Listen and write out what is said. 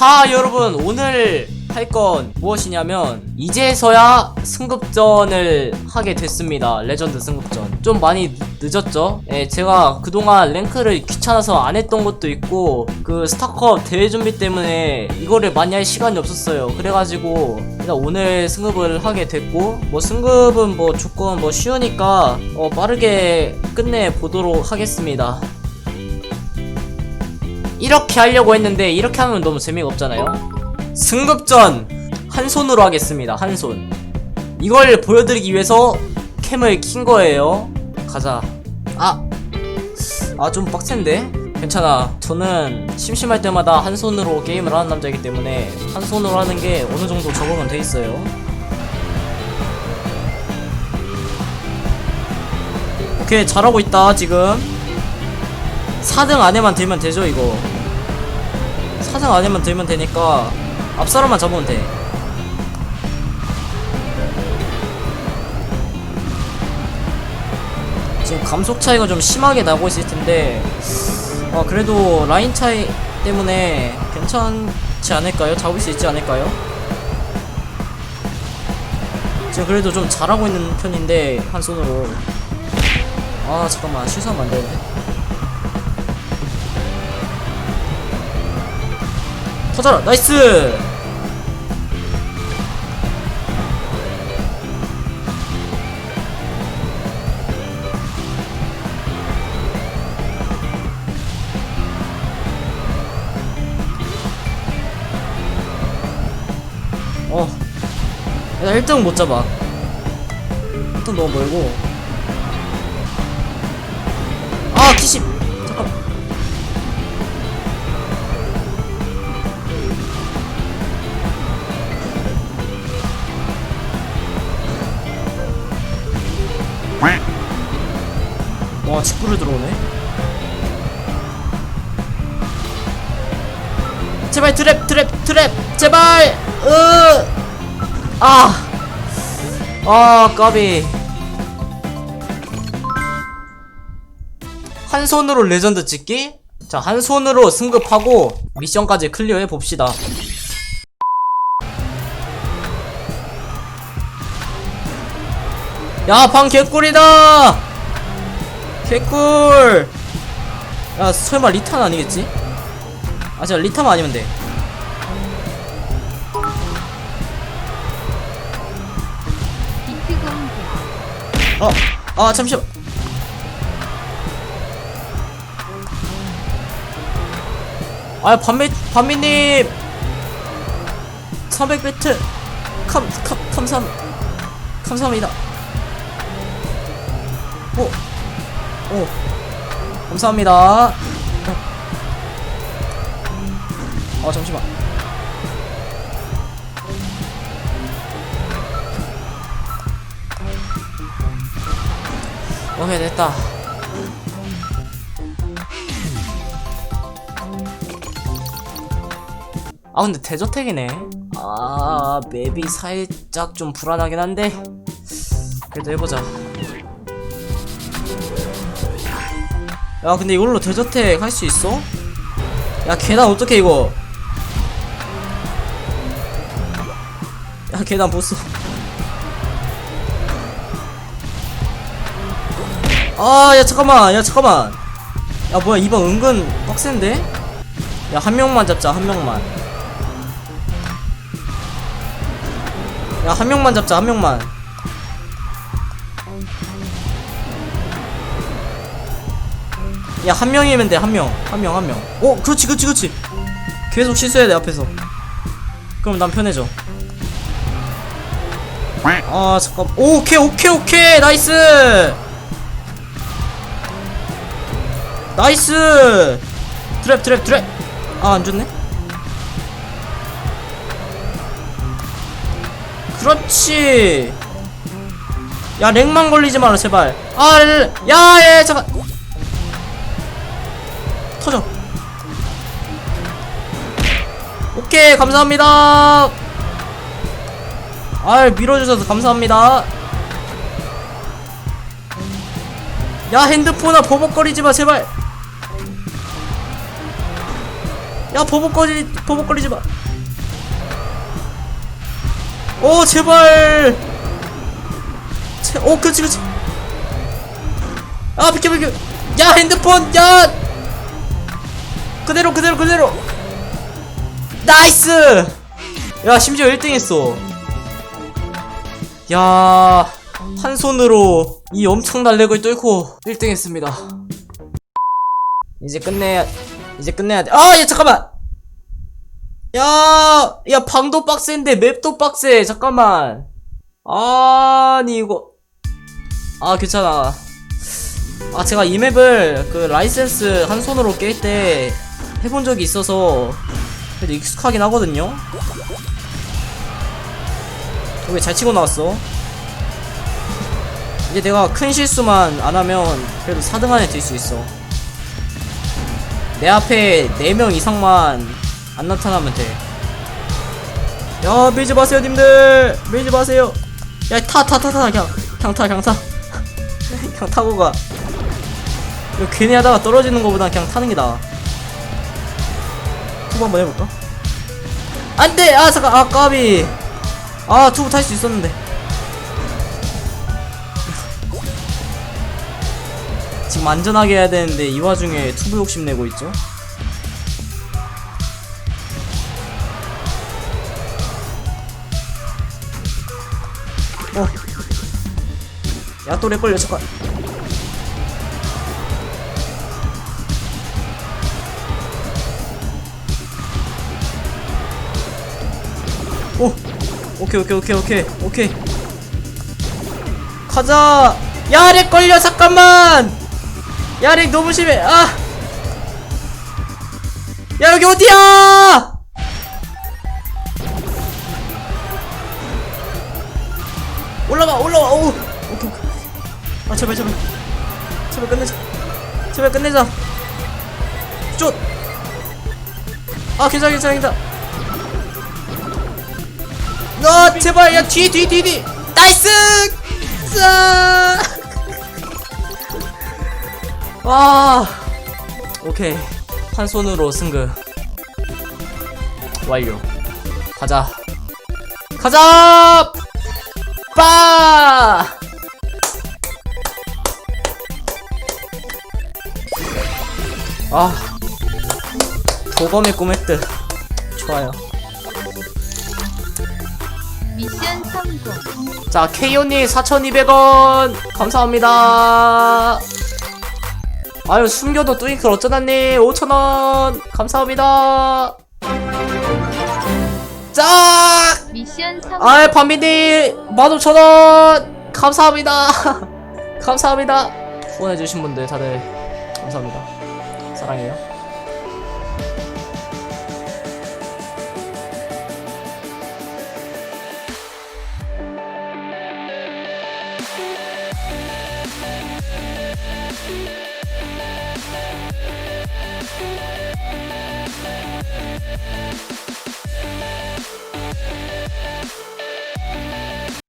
자 여러분 오늘 할 건 무엇이냐면 이제서야 승급전을 하게 됐습니다. 레전드 승급전. 좀 많이 늦었죠? 예 제가 그동안 랭크를 귀찮아서 안 했던 것도 있고 그 스타컵 대회 준비 때문에 이거를 많이 할 시간이 없었어요. 그래가지고 일단 오늘 승급을 하게 됐고 뭐 승급은 뭐 조건 뭐 쉬우니까 어 빠르게 끝내 보도록 하겠습니다 이렇게 하려고 했는데 이렇게 하면 너무 재미가 없잖아요. 승급전 한 손으로 하겠습니다. 한 손. 이걸 보여드리기 위해서 캠을 킨 거예요. 가자. 아, 아 좀 빡센데? 괜찮아. 저는 심심할 때마다 한 손으로 게임을 하는 남자이기 때문에 한 손으로 하는 게 어느 정도 적응은 돼 있어요. 오케이 잘하고 있다 지금. 4등 안에만 들면 되죠 이거. 4등 안에만 들면 되니까 앞사람만 잡으면 돼. 지금 감속 차이가 좀 심하게 나고 있을 텐데 어 그래도 라인 차이 때문에 괜찮지 않을까요? 잡을 수 있지 않을까요? 지금 그래도 좀 잘하고 있는 편인데 한 손으로. 아 잠깐만. 실수하면 안 되네 터져라. 나이스. 어. 나 1등 못 잡아. 1등 너무 멀고. 아 키십. 잠깐 와 직구를 들어오네. 제발 트랩 트랩 트랩! 제발! 으아! 아 까비. 한 손으로 레전드 찍기? 자 한 손으로 승급하고 미션까지 클리어해 봅시다. 야방 개꿀이다 개꿀 야 설마 리탄 아니겠지? 아 진짜 리탄만 아니면 돼 어, 아 잠시만. 아 반미 반미님 300 배트 감, 감 감사 감사합니다. 오, 오, 감사합니다. 어 잠시만. 오케이 됐다. 아 근데 대저택이네. 아 맵이 살짝 좀 불안하긴 한데 그래도 해보자. 야 근데 이걸로 대저택 할 수 있어? 야 계단 어떻게 이거? 야 계단 보스. 아, 야, 잠깐만, 야, 잠깐만. 야, 뭐야, 이번 은근 빡센데? 야, 한 명만 잡자, 한 명만. 야, 한 명만 잡자, 한 명만. 야, 한 명이면 돼, 한 명. 한 명, 한 명. 오, 그렇지, 그렇지, 그렇지. 계속 실수해야 돼, 앞에서. 그럼 난 편해져. 아, 잠깐. 오, 오케이, 오케이, 오케이. 나이스! 나이스 트랩 트랩 트랩 아 안좋네 그렇지 야 렉만 걸리지 마라 제발 아야야 잠깐 터져 오케이 감사합니다 아 밀어주셔서 감사합니다 야 핸드폰아 버벅거리지 마 제발 야 버벅거리 버벅거리지 마. 오 제발. 제, 오 그렇지 그렇지. 아 비켜 비켜. 야 핸드폰 야. 그대로 그대로 그대로. 나이스. 야 심지어 1등 했어. 야. 한 손으로 이 엄청난 렉을 뚫고 1등 했습니다. 이제 끝내야 이제 끝내야 돼. 아, 야 잠깐만. 야, 야 방도 빡센데 맵도 빡세. 잠깐만. 아니 이거 아 괜찮아. 아 제가 이 맵을 그 라이센스 한 손으로 깰 때 해본 적이 있어서 그래도 익숙하긴 하거든요. 되게 잘 치고 나왔어. 이제 내가 큰 실수만 안 하면 그래도 4등 안에 들 수 있어. 내 앞에 4명 이상만 안 나타나면 돼. 야, 밀지 마세요, 님들! 밀지 마세요! 야, 타, 타, 타, 타, 그냥, 그냥 타, 그냥 타. 그냥 타고 가. 이거 괜히 하다가 떨어지는 거보다 그냥 타는 게 나아. 투브 한번 해볼까? 안 돼! 아, 잠깐, 아, 까비. 아, 투브 탈수 있었는데. 지금 안전하게 해야 되는데 이 와중에 투브 욕심 내고 있죠? 어. 야, 또 렉 걸려, 잠깐. 오! 오케이, 오케이, 오케이, 오케이, 오케이. 가자! 야, 렉 걸려, 잠깐만! 야, 렉 너무 심해, 아! 야, 여기 어디야! 올라가, 올라가, 오! 오케이, 오케이. 아, 제발, 제발. 제발 끝내자. 제발 끝내자. 쫓! 아, 괜찮아, 괜찮아, 괜찮아. 아, 제발, 야, 뒤, 뒤, 뒤, 뒤! 나이스! 자! 와. 오케이. 한 손으로 승급 완료. 가자. 가자! 빠! 아, 도검의 꿈했듯 좋아요. 미션 성공. 자, 케이오님 4,200원 감사합니다. 아유, 숨겨도 뚜잉클 어쩌다님 5,000원 감사합니다. 짝! 미션 성공. 아이, 밤비님 15,000원 감사합니다. 감사합니다. 후원해주신 분들 다들 감사합니다. 사랑해요. We'll